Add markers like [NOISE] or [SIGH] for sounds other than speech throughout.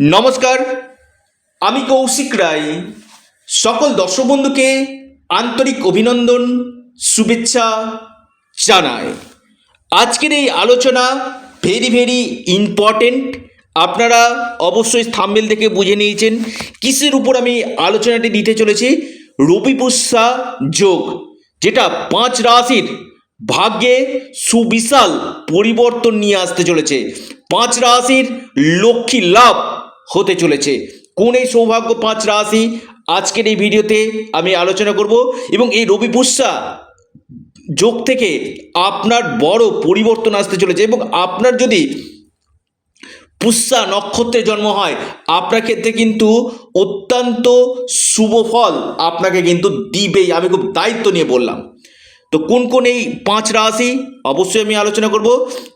নমস্কার, আমি কৌশিক রায়। সকল দর্শক বন্ধুকে আন্তরিক অভিনন্দন, শুভেচ্ছা জানাই। আজকের এই আলোচনা ভেরি ভেরি ইম্পর্টেন্ট আপনারা অবশ্যই থাম্বেল থেকে বুঝে নিয়েছেন কিসের উপর আমি আলোচনাটি দিতে চলেছি। রবি পুষ্যা যোগ, যেটা পাঁচ রাশির ভাগ্যে সুবিশাল পরিবর্তন নিয়ে আসতে চলেছে। পাঁচ রাশির লক্ষ্মী লাভ। হতে চলেছে। কোন এই সৌভাগ্য পাঁচ রাশি? আজকের এই ভিডিওতে আমি আলোচনা করব এবং এই রবি পুষ্যা যোগ থেকে আপনার বড় পরিবর্তন আসতে চলেছে এবং আপনার যদি পুষ্যা নক্ষত্রে জন্ম হয়, আপনার ক্ষেত্রে কিন্তু অত্যন্ত শুভ ফল আপনাকে কিন্তু দিবেই। আমি খুব দায়িত্ব নিয়ে বললাম। তো কোন কোন এই পাঁচ রাশি অবশ্যই আমি আলোচনা করব।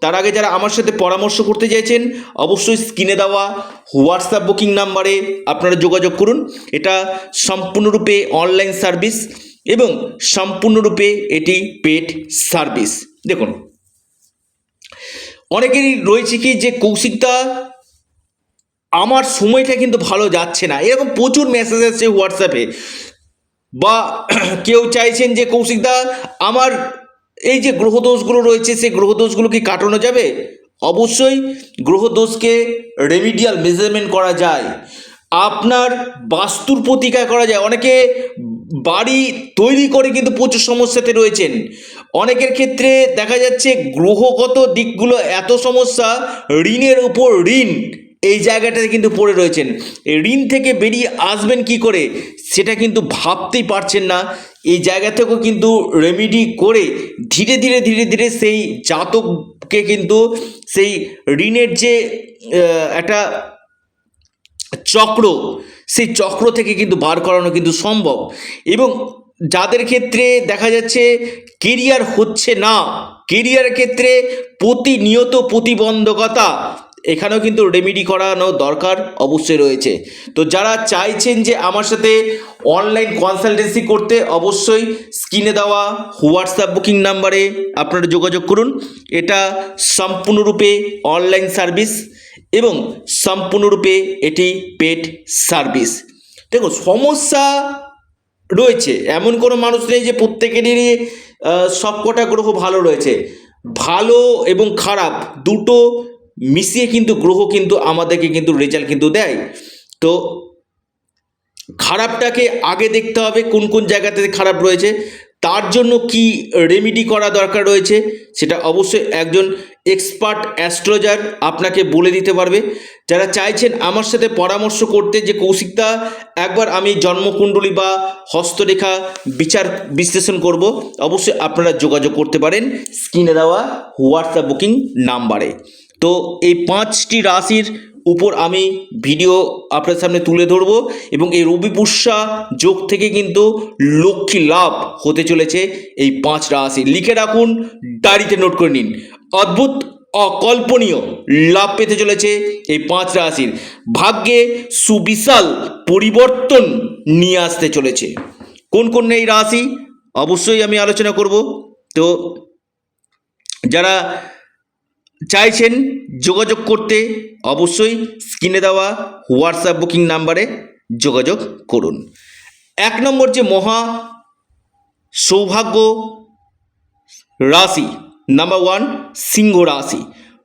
তার আগে যারা আমার সাথে পরামর্শ করতে চাইছেন, অবশ্যই স্ক্রিনে দেওয়া হোয়াটসঅ্যাপ বুকিং নাম্বারে আপনারা যোগাযোগ করুন। এটা সম্পূর্ণরূপে অনলাইন সার্ভিস এবং সম্পূর্ণরূপে এটি পেড সার্ভিস। দেখুন, অনেকেরই রয়েছে কি যে কৌশিকদা, আমার সময়টা কিন্তু ভালো যাচ্ছে না। এরকম প্রচুর মেসেজ আসছে হোয়াটসঅ্যাপে। বা [CLEARS THROAT] কেউ চাইছেন যে কৌশিকদা আমার এই যে গ্রহদোষগুলো রয়েছে, সেই গ্রহদোষগুলো কি কাটানো যাবে? অবশ্যই গ্রহদোষকে রেমিডিয়াল মেজারমেন্ট করা যায়। আপনার বাস্তুর প্রতিকার করা যায়। অনেকে বাড়ি তৈরি করে কিন্তু প্রচুর সমস্যাতে রয়েছেন। অনেকের ক্ষেত্রে দেখা যাচ্ছে গ্রহগত দিকগুলো এত সমস্যা, ঋণের উপর ঋণ। এই জায়গাটাতে কিন্তু পড়ে রয়েছেন। ঋণ থেকে বেরিয়ে আসবেন কি করে, সেটা কিন্তু ভাবতেই পারছেন না। এই জায়গা থেকেও কিন্তু রেমিডি করে ধীরে ধীরে ধীরে ধীরে সেই জাতককে কিন্তু সেই ঋণের যে একটা চক্র, সেই চক্র থেকে কিন্তু বার করানো কিন্তু সম্ভব। এবং যাদের ক্ষেত্রে দেখা যাচ্ছে কেরিয়ার হচ্ছে না কেরিয়ার ক্ষেত্রে প্রতিনিয়ত প্রতিবন্ধকতা এখানেও কিন্তু রেমিডি করানো দরকার অবশ্যই রয়েছে। তো যারা চাইছেন যে আমার সাথে অনলাইন কনসালটেন্সি করতে, অবশ্যই স্ক্রিনে দেওয়া হোয়াটসঅ্যাপ বুকিং নাম্বারে আপনারা যোগাযোগ করুন। এটা সম্পূর্ণরূপে অনলাইন সার্ভিস এবং সম্পূর্ণরূপে এটি পেড সার্ভিস দেখো সমস্যা রয়েছে। এমন কোনো মানুষ নেই যে প্রত্যেকেরই সবকটা গ্রহ ভালো রয়েছে। ভালো এবং খারাপ, দুটো মিশিয়ে কিন্তু গ্রহ কিন্তু আমাদেরকে কিন্তু রেজাল্ট কিন্তু দেয়। তো খারাপটাকে আগে দেখতে হবে, কোন কোন জায়গাতে খারাপ রয়েছে, তার জন্য কি রেমিডি করা দরকার রয়েছে, সেটা অবশ্যই একজন এক্সপার্ট অ্যাস্ট্রোলজার আপনাকে বলে দিতে পারবে। যারা চাইছেন আমার সাথে পরামর্শ করতে যে কৌশিকতা একবার আমি জন্মকুণ্ডলী বা হস্তরেখা বিচার বিশ্লেষণ করব, অবশ্যই আপনারা যোগাযোগ করতে পারেন। স্ক্রিনে দেওয়া হোয়াটসঅ্যাপ বুকিং নাম্বারে তো এই পাঁচটি রাশির উপর আমি ভিডিও আপনার সামনে তুলে ধরবো এবং এই রবি পুষ্যা যোগ থেকে কিন্তু লক্ষ্মী লাভ হতে চলেছে এই পাঁচ রাশি। লিখে রাখুন, ডায়েরিতে নোট করে নিন। অদ্ভুত, অকল্পনীয় লাভ পেতে চলেছে এই পাঁচ রাশির। ভাগ্যে সুবিশাল পরিবর্তন নিয়ে আসতে চলেছে। কোন কোন এই রাশি? অবশ্যই আমি আলোচনা করব। তো যারা চাইছেন যোগাযোগ করতে, অবশ্যই স্ক্রিনে দেওয়া হোয়াটসঅ্যাপ বুকিং নাম্বারে যোগাযোগ করুন। এক নম্বর যে মহা সৌভাগ্য রাশি নাম্বার ওয়ান সিংহ রাশি।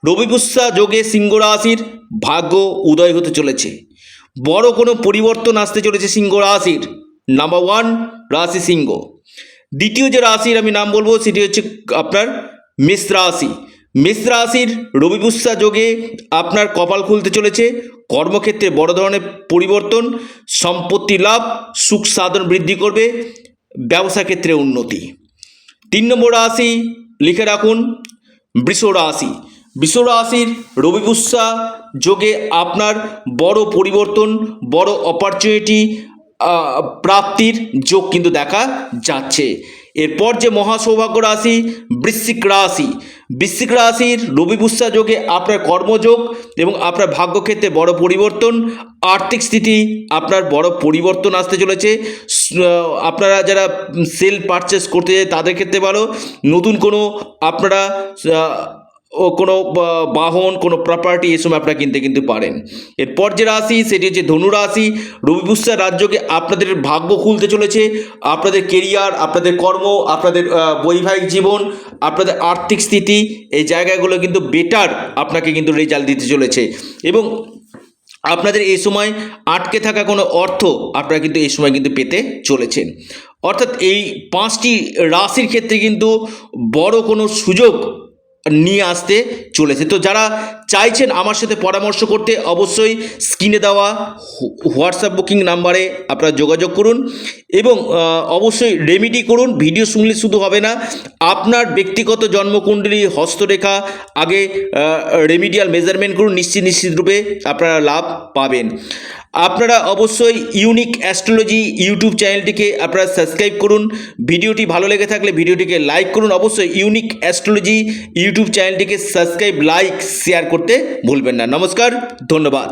রবি পুষ্যা যোগে সিংহ রাশির ভাগ্য উদয় হতে চলেছে। বড় কোনো পরিবর্তন আসতে চলেছে সিংহ রাশির নাম্বার ওয়ান রাশি সিংহ। দ্বিতীয় যে রাশির আমি নাম বলব, সেটি হচ্ছে আপনার মেষ রাশি। মেষ রাশির রবি পুষ্যা যোগে আপনার কপাল খুলতে চলেছে। কর্মক্ষেত্রে বড় ধরনের পরিবর্তন, সম্পত্তি লাভ, সুখ সাধন বৃদ্ধি করবে, ব্যবসা ক্ষেত্রে উন্নতি। তিন নম্বর রাশি লিখে রাখুন, বৃষ রাশি। বৃষ রাশির রবি পুষ্যা যোগে আপনার বড় পরিবর্তন, বড় অপরচুনিটি প্রাপ্তির যোগ কিন্তু দেখা যাচ্ছে। এরপর যে মহা সৌভাগ্য রাশি, বৃশ্চিক রাশি। বৃশ্চিক রাশির রবি পুষ্যা যোগে আপনার কর্মযোগ এবং আপনার ভাগ্যক্ষেত্রে বড় পরিবর্তন, আর্থিক স্থিতি আপনার বড় পরিবর্তন আসতে চলেছে। আপনারা যারা সেল পারচেস করতে যায় তাদের ক্ষেত্রে ভালো। নতুন কোনো আপনারা কোনো বাহন, কোনো প্রপার্টি এই সময় আপনারা কিনতে, কিন্তু পারেন। এরপর যে রাশি, সেটি হচ্ছে ধনু রাশি। রবি বুস্তার রাজ্যকে আপনাদের ভাগ্য খুলতে চলেছে। আপনাদের কেরিয়ার আপনাদের কর্ম, আপনাদের বৈবাহিক জীবন, আপনাদের আর্থিক স্থিতি, এই জায়গাগুলো কিন্তু বেটার আপনাকে কিন্তু রেজাল্ট দিতে চলেছে। এবং আপনাদের এই সময় আটকে থাকা কোনো অর্থ আপনারা কিন্তু এই সময় কিন্তু পেতে চলেছেন। অর্থাৎ এই পাঁচটি রাশির ক্ষেত্রে কিন্তু বড় কোনো সুযোগ নিয়ে আসতে চলেছে। তো যারা চাইছেন আমার সাথে পরামর্শ করতে, অবশ্যই স্ক্রিনে দেওয়া হোয়াটসঅ্যাপ বুকিং নাম্বারে আপনারা যোগাযোগ করুন এবং অবশ্যই রেমিডি করুন। ভিডিও শুনলে শুধু হবে না, আপনার ব্যক্তিগত জন্মকুণ্ডলী, হস্তরেখা, আগে রেমিডিয়াল মেজারমেন্ট করুন। নিশ্চিত নিশ্চিত রূপে আপনারা লাভ পাবেন। আপনারা অবশ্যই ইউনিক অ্যাস্ট্রোলজি ইউটিউব চ্যানেলটিকে আপনারা সাবস্ক্রাইব করুন। ভিডিওটি ভালো লেগে থাকলে ভিডিওটিকে লাইক করুন। অবশ্যই ইউনিক অ্যাস্ট্রোলজি ইউটিউব চ্যানেলটিকে সাবস্ক্রাইব, লাইক, শেয়ার করতে ভুলবেন না। নমস্কার, ধন্যবাদ।